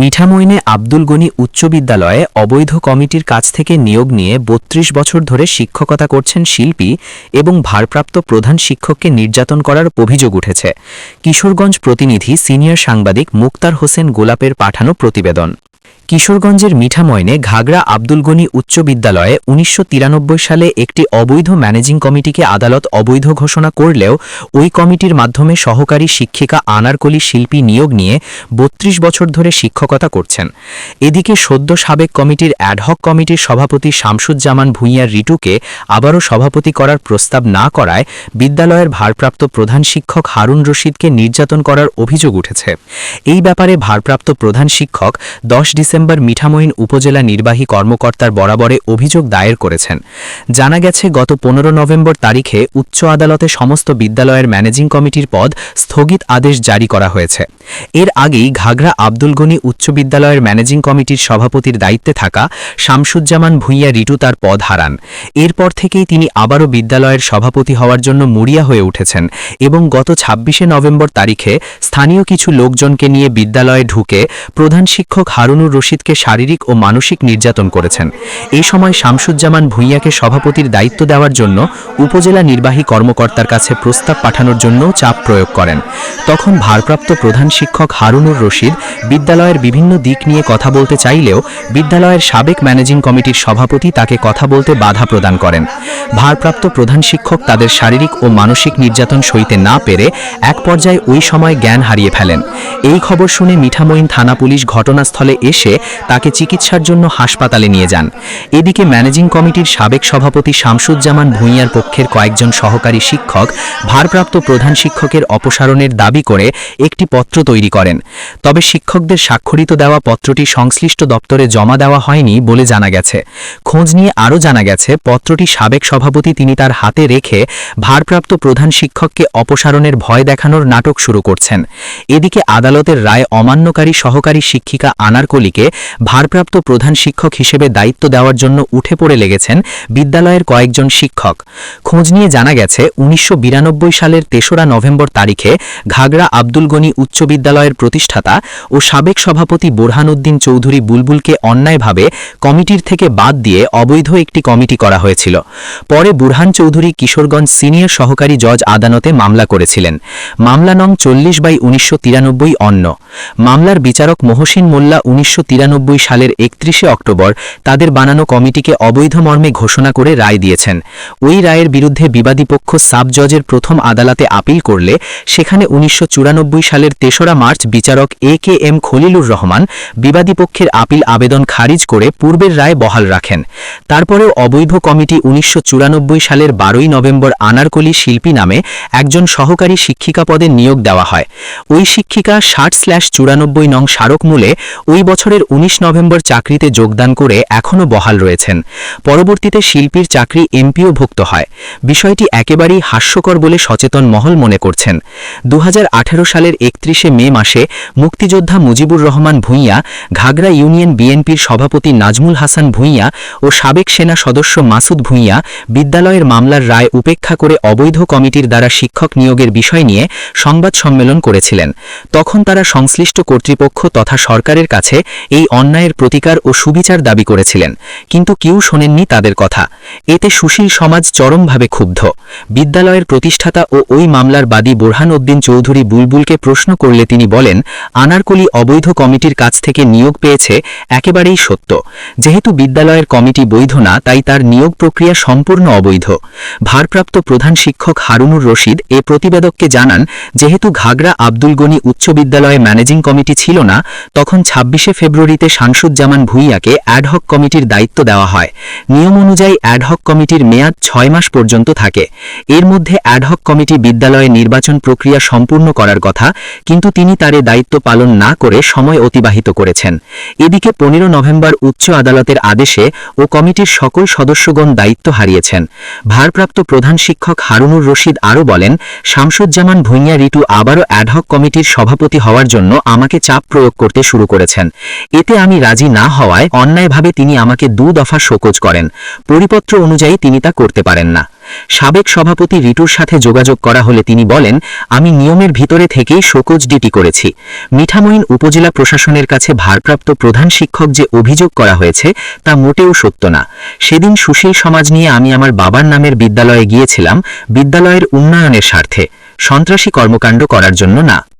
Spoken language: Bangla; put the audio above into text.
মিঠামইনে আব্দুল গনি উচ্চ বিদ্যালয়ে অবৈধ কমিটির কাছ থেকে নিয়োগ নিয়ে বত্রিশ বছর ধরে শিক্ষকতা করছেন শিল্পী এবং ভারপ্রাপ্ত প্রধান শিক্ষককে নির্যাতন করার অভিযোগ উঠেছে। কিশোরগঞ্জ প্রতিনিধি সিনিয়র সাংবাদিক মুক্তার হোসেন গোলাপের পাঠানো প্রতিবেদন। কিশোরগঞ্জের মিঠাময়নে ঘাগড়া আব্দুল গনি উচ্চ বিদ্যালয়ে উনিশশো তিরানব্বই সালে একটি অবৈধ ম্যানেজিং কমিটিকে আদালত অবৈধ ঘোষণা করলেও ওই কমিটির মাধ্যমে সহকারী শিক্ষিকা আনারকলি শিল্পী নিয়োগ নিয়ে বত্রিশ বছর ধরে শিক্ষকতা করছেন। এদিকে সদ্য সাবেক কমিটির অ্যাডহক কমিটির সভাপতি শামসুজ্জামান ভূঁইয়ার রিটুকে আবারও সভাপতি করার প্রস্তাব না করায় বিদ্যালয়ের ভারপ্রাপ্ত প্রধান শিক্ষক হারুন রশিদকে নির্যাতন করার অভিযোগ উঠেছে। এই ব্যাপারে ভারপ্রাপ্ত প্রধান শিক্ষক দশ মিঠামইন উপজেলা নির্বাহী কর্মকর্তার বরাবরে অভিযোগ দায়ের করেছেন। জানা গেছে, গত পনেরো নভেম্বর তারিখে উচ্চ আদালতে সমস্ত বিদ্যালয়ের ম্যানেজিং কমিটির পদ স্থগিত আদেশ জারি করা হয়েছে। এর আগেই ঘাগড়া আব্দুল গনি উচ্চ বিদ্যালয়ের ম্যানেজিং কমিটির সভাপতির দায়িত্বে থাকা শামসুজ্জামান ভূঁইয়া রিটু তার পদ হারান। এরপর থেকেই তিনি আবারও বিদ্যালয়ের সভাপতি হওয়ার জন্য মুড়িয়া হয়ে উঠেছেন এবং গত ছাব্বিশে নভেম্বর তারিখে স্থানীয় কিছু লোকজনকে নিয়ে বিদ্যালয়ে ঢুকে প্রধান শিক্ষক হারুনুর রশিদকে শারীরিক ও মানসিক নির্যাতন করেছেন। এই সময় শামসুজ্জামান ভূঁইয়াকে সভাপতির দায়িত্ব দেওয়ার জন্য উপজেলা নির্বাহী কর্মকর্তার কাছে প্রস্তাব পাঠানোর জন্য চাপ প্রয়োগ করেন। তখন ভারপ্রাপ্ত প্রধান শিক্ষক হারুনুর রশিদ বিদ্যালয়ের বিভিন্ন দিক নিয়ে কথা বলতে চাইলেও বিদ্যালয়ের সাবেক ম্যানেজিং কমিটির সভাপতি তাকে কথা বলতে বাধা প্রদান করেন। ভারপ্রাপ্ত প্রধান শিক্ষক তাদের শারীরিক ও মানসিক নির্যাতন সইতে না পেরে এক পর্যায়ে ওই সময় জ্ঞান হারিয়ে ফেলেন। এই খবর শুনে মিঠামইন থানা পুলিশ ঘটনাস্থলে এসে তাকে চিকিৎসার জন্য হাসপাতালে নিয়ে যান। এদিকে ম্যানেজিং কমিটির সাবেক সভাপতি শামসুজ্জামান ভূঁইয়ার পক্ষের কয়েকজন সহকারী শিক্ষক ভারপ্রাপ্ত প্রধান শিক্ষকের অপসারণের দাবি করে একটি পত্র তৈরি করেন। তবে শিক্ষকদের স্বাক্ষরিত দেওয়া পত্রটি সংশ্লিষ্ট দপ্তরে জমা দেওয়া হয়নি বলে জানা গেছে। খোঁজ নিয়ে আরও জানা গেছে, পত্রটি সাবেক সভাপতি তিনি তার হাতে রেখে ভারপ্রাপ্ত প্রধান শিক্ষককে অপসারণের ভয় দেখানোর নাটক শুরু করছেন। এদিকে আদালতের রায় অমান্যকারী সহকারী শিক্ষিকা আনারকলিকে ভারপ্রাপ্ত প্রধান শিক্ষক হিসেবে দায়িত্ব দেওয়ার জন্য উঠে পড়ে লেগেছেন বিদ্যালয়ের কয়েকজন শিক্ষক। খোঁজ নিয়ে জানা গেছে, উনিশশো বিরানব্বই সালের তেসরা নভেম্বর তারিখে ঘাগড়া আব্দুল গনি উচ্চ বিদ্যালয়ের প্রতিষ্ঠাতা ও সাবেক সভাপতি বোরহানউদ্দিন চৌধুরী বুলবুলকে অন্যায়ভাবে কমিটির থেকে বাদ দিয়ে অবৈধ একটি কমিটি করা হয়েছিল। পরে বুরহান চৌধুরী কিশোরগঞ্জ সিনিয়র সহকারী জজ আদালতে মামলা করেছিলেন। মামলা নং চল্লিশ বাই উনিশশো অন্য। মামলার বিচারক মহসিন মোল্লা উনিশশো তিরানব্বই সালের একত্রিশে অক্টোবর তাদের বানানো কমিটিকে অবৈধ মর্মে ঘোষণা করে রায় দিয়েছেন। ওই রায়ের বিরুদ্ধে বিবাদী পক্ষ সাব জজের প্রথম আদালতে আপিল করলে সেখানে উনিশশো চুরানব্বই সালের তেসরা মার্চ বিচারক A K M Khalilur Rahman বিবাদী পক্ষের আপিল আবেদন খারিজ করে পূর্বের রায় বহাল রাখেন। তারপরেও অবৈধ কমিটি উনিশশো সালের বারোই নভেম্বর আনারকলি শিল্পী নামে একজন সহকারী শিক্ষিকা পদে নিয়োগ দেওয়া হয়। ওই শিক্ষিকা ষাট স্ল্যাশ চুরানব্বই নং স্মারকমূলে ওই বছরের ১৯ নভেম্বর চাকরিতে যোগদান করে এখনও বহাল রয়েছেন। পরবর্তীতে শিল্পীর চাকরি এমপিওভুক্ত হয়। বিষয়টি একেবারেই হাস্যকর বলে সচেতন মহল মনে করছেন। দু হাজার আঠেরো সালের একত্রিশে মে মাসে মুক্তিযোদ্ধা মুজিবুর রহমান ভূঁইয়া, ঘাগড়া ইউনিয়ন বিএনপির সভাপতি নাজমুল হাসান ভূঁইয়া ও সাবেক সেনা সদস্য মাসুদ ভূঁইয়া বিদ্যালয়ের মামলার রায় উপেক্ষা করে অবৈধ কমিটির দ্বারা শিক্ষক নিয়োগের বিষয় নিয়ে সংবাদ সম্মেলন করেছিলেন। তখন তারা সংশ্লিষ্ট কর্তৃপক্ষ তথা সরকারের কাছে এই অন্যায়ের প্রতিকার ও সুবিচার দাবি করেছিলেন, কিন্তু কেউ শোনেননি তাদের কথা। এতে সুশীল সমাজ চরমভাবে ক্ষুব্ধ। বিদ্যালয়ের প্রতিষ্ঠাতা ও ওই মামলার বাদী বোরহান উদ্দিন চৌধুরী বুলবুলকে প্রশ্ন করলে তিনি বলেন, আনারকলি অবৈধ কমিটির কাছ থেকে নিয়োগ পেয়েছে একেবারেই সত্য। যেহেতু বিদ্যালয়ের কমিটি বৈধ না, তাই তার নিয়োগ প্রক্রিয়া সম্পূর্ণ অবৈধ। ভারপ্রাপ্ত প্রধান শিক্ষক হারুনুর রশিদ এ প্রতিবেদককে জানান, যেহেতু ঘাগড়া আব্দুল গনি উচ্চ বিদ্যালয়ে ম্যানেজিং কমিটি ছিল না, তখন ছাব্বিশে ফেব্রুয়ারিতে শামসুজ্জামান ভূঁইয়াকে অ্যাডহক কমিটির দায়িত্ব দেওয়া হয়। নিয়ম অনুযায়ী অ্যাডহক কমিটির মেয়াদ ছয় মাস পর্যন্ত থাকে। এর মধ্যে অ্যাডহক কমিটি বিদ্যালয়ে নির্বাচন প্রক্রিয়া সম্পূর্ণ করার কথা, কিন্তু তিনি তার দায়িত্ব পালন না করে সময় অতিবাহিত করেছেন। এদিকে পনেরো নভেম্বর উচ্চ আদালতের আদেশে ও কমিটির সকল সদস্যগণ দায়িত্ব হারিয়েছেন। ভারপ্রাপ্ত প্রধান শিক্ষক হারুনুর রশিদ আরও বলেন, শামসুজ্জামান ভূঁইয়া রিটু আবারও অ্যাডহক কমিটির সভাপতি হওয়ার জন্য আমাকে চাপ প্রয়োগ করতে শুরু করেছেন। এতে আমি রাজি না হওয়ায় অন্যায়ভাবে তিনি আমাকে দু দফা শোকজ করেন। পরিপত্র অনুযায়ী তিনি তা করতে পারেন না। সাবেক সভাপতি রিটুর সাথে যোগাযোগ করা হলে তিনি বলেন, আমি নিয়মের ভিতরে থেকেই শোকজ ডিটি করেছি। মিঠামইন উপজেলা প্রশাসনের কাছে ভারপ্রাপ্ত প্রধান শিক্ষক যে অভিযোগ করা হয়েছে, তা মোটেও সত্য না। সেদিন সুশীল সমাজ নিয়ে আমি আমার বাবার নামের বিদ্যালয়ে গিয়েছিলাম, বিদ্যালয়ের উন্নয়নের স্বার্থে। সন্ত্রাসী কর্মকাণ্ড করার জন্য না।